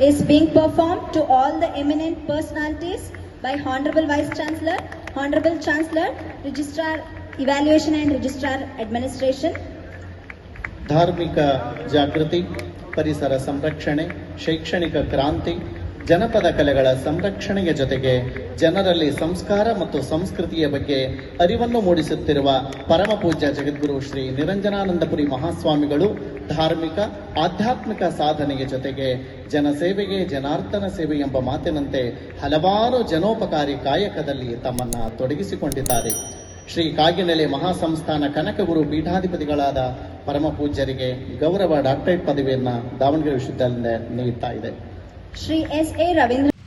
is being performed to all the eminent personalities by Honorable Vice Chancellor, Honorable Chancellor, Registrar Evaluation and Registrar Administration. ಧಾರ್ಮಿಕ ಜಾಗೃತಿ ಪರಿಸರ ಸಂರಕ್ಷಣೆ ಶೈಕ್ಷಣಿಕ ಕ್ರಾಂತಿ ಜನಪದ ಕಲೆಗಳ ಸಂರಕ್ಷಣೆಯ ಜೊತೆಗೆ ಜನರಲ್ಲಿ ಸಂಸ್ಕಾರ ಮತ್ತು ಸಂಸ್ಕೃತಿಯ ಬಗ್ಗೆ ಅರಿವನ್ನು ಮೂಡಿಸುತ್ತಿರುವ ಪರಮಪೂಜ್ಯ ಜಗದ್ಗುರು ಶ್ರೀ ನಿರಂಜನಾನಂದಪುರಿ ಮಹಾಸ್ವಾಮಿಗಳು ಧಾರ್ಮಿಕ, ಆಧ್ಯಾತ್ಮಿಕ ಸಾಧನೆಯ ಜೊತೆಗೆ ಜನಸೇವೆಗೆ ಜನಾರ್ದನ ಸೇವೆ ಎಂಬ ಮಾತಿನಂತೆ ಹಲವಾರು ಜನೋಪಕಾರಿ ಕಾಯಕದಲ್ಲಿ ತಮ್ಮನ್ನ ತೊಡಗಿಸಿಕೊಂಡಿದ್ದಾರೆ. ಶ್ರೀ ಕಾಗಿನೆಲೆ ಮಹಾಸಂಸ್ಥಾನ ಕನಕಗುರು ಪೀಠಾಧಿಪತಿಗಳಾದ ಪರಮಪೂಜ್ಯರಿಗೆ ಗೌರವ ಡಾಕ್ಟರೇಟ್ ಪದವಿಯನ್ನು ದಾವಣಗೆರೆ ವಿಶ್ವವಿದ್ಯಾಲಯ ನೀಡ್ತಾ ಇದೆ. Sri S. A. Rabindra.